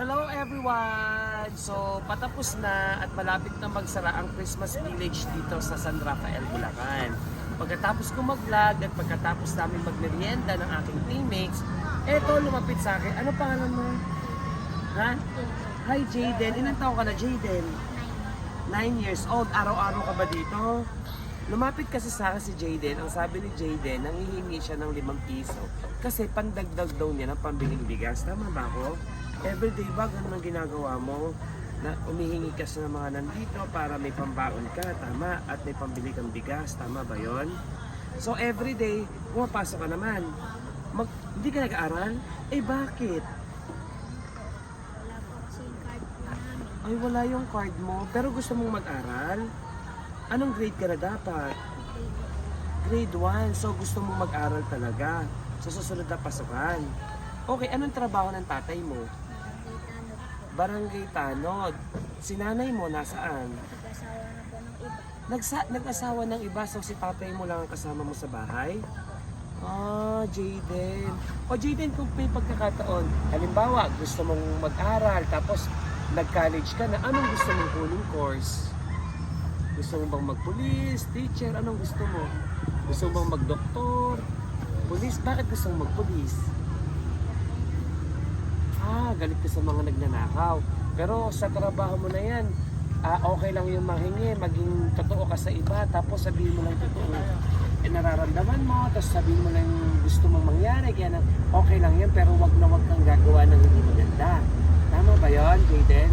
Hello everyone! So patapos na at malapit na magsara ang Christmas Village dito sa San Rafael, Bulacan. Pagkatapos ko mag-vlog at pagkatapos namin magmerienda ng aking teammates, eto lumapit sa akin. Ano pangalan mo? Ha? Hi Jaden. Ilan taon ka na Jaden? 9 years old. Araw-araw ka ba dito? Lumapit kasi sa akin si Jaden. Ang sabi ni Jaden, nangihingi siya ng 5 piso. Kasi pandagdag daw niya ng pambiling bigas. Tama ba ako? Everyday ba ganun ang ginagawa mo? Na umihingi ka sa mga nandito para may pambaon ka, tama? At may pambili kang bigas, tama ba yon? So everyday, pumapasok ka naman. Mag, hindi ka nag-aaral? Eh bakit? Ay wala yung card mo, pero gusto mong mag-aral? Anong grade ka na dapat? Grade 1, so gusto mong mag-aral talaga. Sa susunod na pasukan. Okay, anong trabaho ng tatay mo? Barangay Tanod. Si nanay mo nasaan? Nag-asawa na po ng iba. Nagsa nag-asawa ng iba, so si tatay mo lang ang kasama mo sa bahay? Ah, Jaden. O Jaden, kung may pagkakataon, halimbawa, gusto mong mag-aral, tapos nag-college ka na, anong gusto mong kuning course? Gusto mo bang magpulis, teacher, anong gusto mo? Gusto mo bang magdoktor, pulis? Bakit gusto mo magpulis? Ah, galit ka sa mga nagnanakaw. Pero sa trabaho mo na yan, ah, okay lang yung mahingi, maging totoo ka sa iba, tapos sabihin mo lang totoo. Eh, nararamdaman mo, tapos sabihin mo lang yung gusto mong mangyari, kaya na, okay lang yan, pero wag na wag kang gagawa ng hindi maganda. Tama ba yon, Jaden?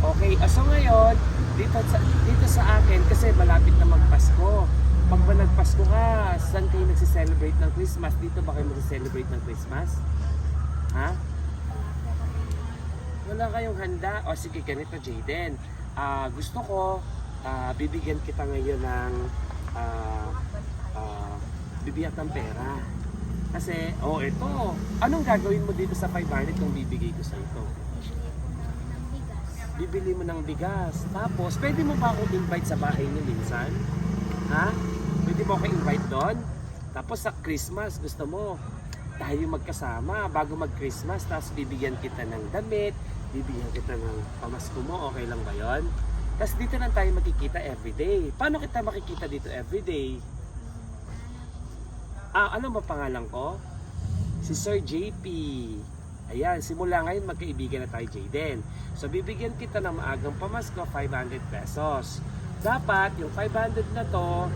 Okay, ah, so ngayon, dito sa, dito sa akin, kasi malapit na magpasko. Pag ba nagpasko ka, saan kayo nagsiselebrate ng Christmas? Dito ba kayo magsiselebrate ng Christmas? Ha? Wala kayong handa, o sige ganito Jaden, Ah, gusto ko ah, bibigyan kita ngayon ng ah, ah, bibiyat ng pera. Kasi, oh ito, anong gagawin mo dito sa 500 kung bibigay ko sa ito? Bibili mo ng bigas. Tapos, pwede mo ba akong invite sa bahay niyo minsan? Ha? Pwede mo ako invite doon? Tapos sa Christmas, gusto mo, tayo magkasama bago mag-Christmas, tapos bibigyan kita ng damit, bibigyan kita ng pamasko mo, okay lang ba yon? Tapos dito lang tayo makikita everyday. Paano kita makikita dito everyday? Ah, ano ba pangalan ko? Si Sir JP. Ayan, simula ngayon magkaibigan na tayo, Jaden. So, bibigyan kita ng maagang pamasko, 500 pesos. Dapat, yung 500 na to,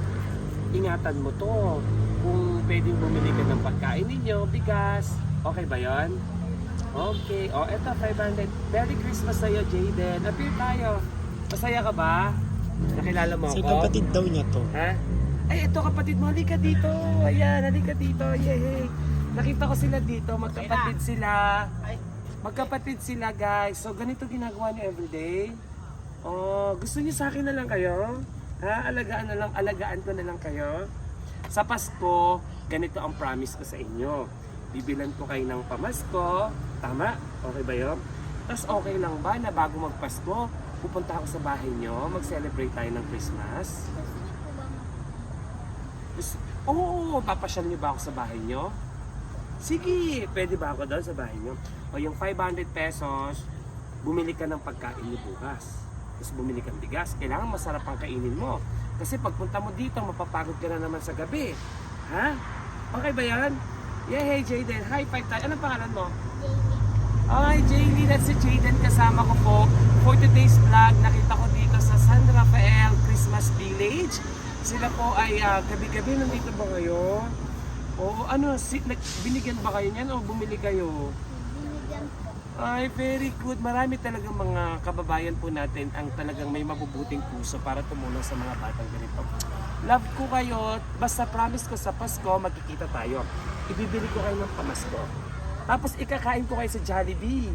ingatan mo to. Kung pwedeng bumili ka ng pagkain ninyo, bigas, okay ba yon? Okay. O, eto, 500. Merry Christmas sa'yo, Jaden. Appear tayo. Masaya ka ba? Nakilala mo ako? Si kapatid daw niya to. Ha? Ay, ito kapatid mo, halika dito. Ayan, halika dito. Yay! Nakita ko sila dito, magkapatid sila. Magkapatid sila, guys. So, ganito ginagawa niyo everyday. Oh, gusto niyo sa akin na lang kayo? Ha? Alagaan na lang, alagaan ko na lang kayo. Sa Pasko, ganito ang promise ko sa inyo. Bibilan ko kayo ng pamasko. Tama? Okay ba yun? Tapos okay lang ba na bago magpasko, pupunta ako sa bahay nyo, mag-celebrate tayo ng Christmas? Oo, papasyal niyo ba ako sa bahay niyo? Sige, pwede ba ako doon sa bahay niyo? O yung 500 pesos, bumili ka ng pagkain niyo bukas. Tapos bumili kang bigas, kailangan masarap ang kainin mo. Kasi pagpunta mo dito, mapapagod ka na naman sa gabi. Ha? Okay ba yan? Yeah, hey Jaden. Hi, five tayo. Anong pangalan mo? Jamie? Ay, Jaylee, that's si Jaden kasama ko po for today's vlog. Nakita ko dito sa San Rafael Christmas Village. Sila po ay ah, gabi-gabi nandito ba kayo? O ano, si, nag, binigyan ba kayo niyan o bumili kayo? Binigyan po. Ay, very good. Marami talagang mga kababayan po natin ang talagang may mabubuting puso para tumulong sa mga batang ganito. Love ko kayo. Basta promise ko sa Pasko, magkikita tayo. Ibibili ko kayo ng pamasko. Tapos ikakain ko kayo sa Jollibee.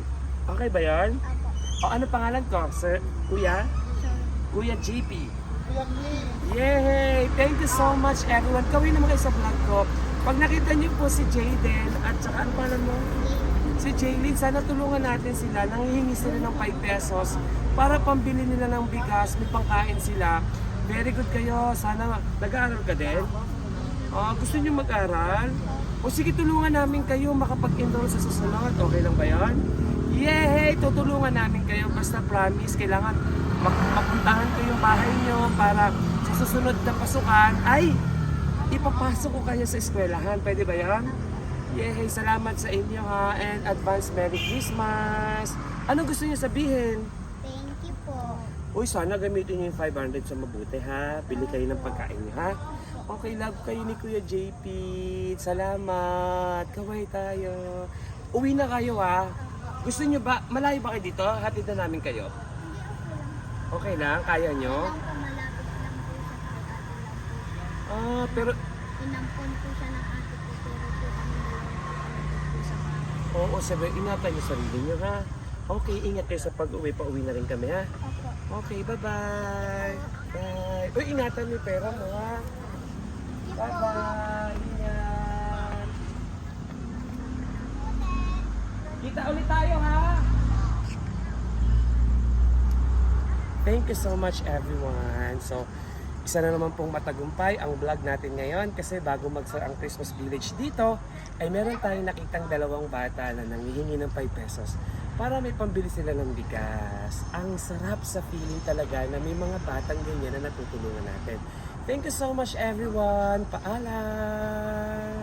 Okay ba yan? Apo. O ano pangalan ko? Sir, Kuya? Kuya JP. Yay! Thank you so much everyone. Kawin naman kayo sa vlog ko. Pag nakita niyo po si Jaden at saka ano pangalan mo? Si Jaylin, sana tulungan natin sila. Nanghihingi sila ng 5 pesos para pambili nila ng bigas, may pangkain sila. Very good kayo. Sana nag-aaral ka din. Ah, gusto niyo mag-aral? O sige, tulungan namin kayo makapag-enroll sa susunod. Okay lang ba yan? Yay! tutulungan namin kayo. Basta promise, kailangan mapuntahan ko yung bahay nyo para sa susunod na pasukan ay ipapasok ko kayo sa eskwelahan. Pwede ba yan? Yay, salamat sa inyo ha. And advance Merry Christmas. Ano gusto niyo sabihin? Thank you po. Uy, sana gamitin niyo yung 500 sa mabuti ha. Bili kayo ng pagkain niyo ha. Okay, love kayo ni Kuya JP. Salamat. Kaway tayo. Uwi na kayo ha. Gusto niyo ba, malayo ba kayo dito? Hatid na namin kayo. Okay lang, kaya nyo? Ah, pero Inampon po siya ng ate ko pero po kami dalawa sa oo, sabi, ingatan niyo sarili niyo ha. Okay, ingat kayo sa pag-uwi. Pa-uwi na rin kami ha. Okay, bye-bye. Bye. Uy, ingatan yung pera mo ha. Bye-bye. Ingat. Kita ulit tayo ha. Thank you so much everyone. So, isa na naman pong matagumpay ang vlog natin ngayon kasi bago magsara ang Christmas Village dito, ay meron tayong nakitang dalawang bata na nangihingi ng 5 pesos para may pambili sila ng bigas. Ang sarap sa feeling talaga na may mga batang ganyan na natutulungan natin. Thank you so much everyone. Paalam!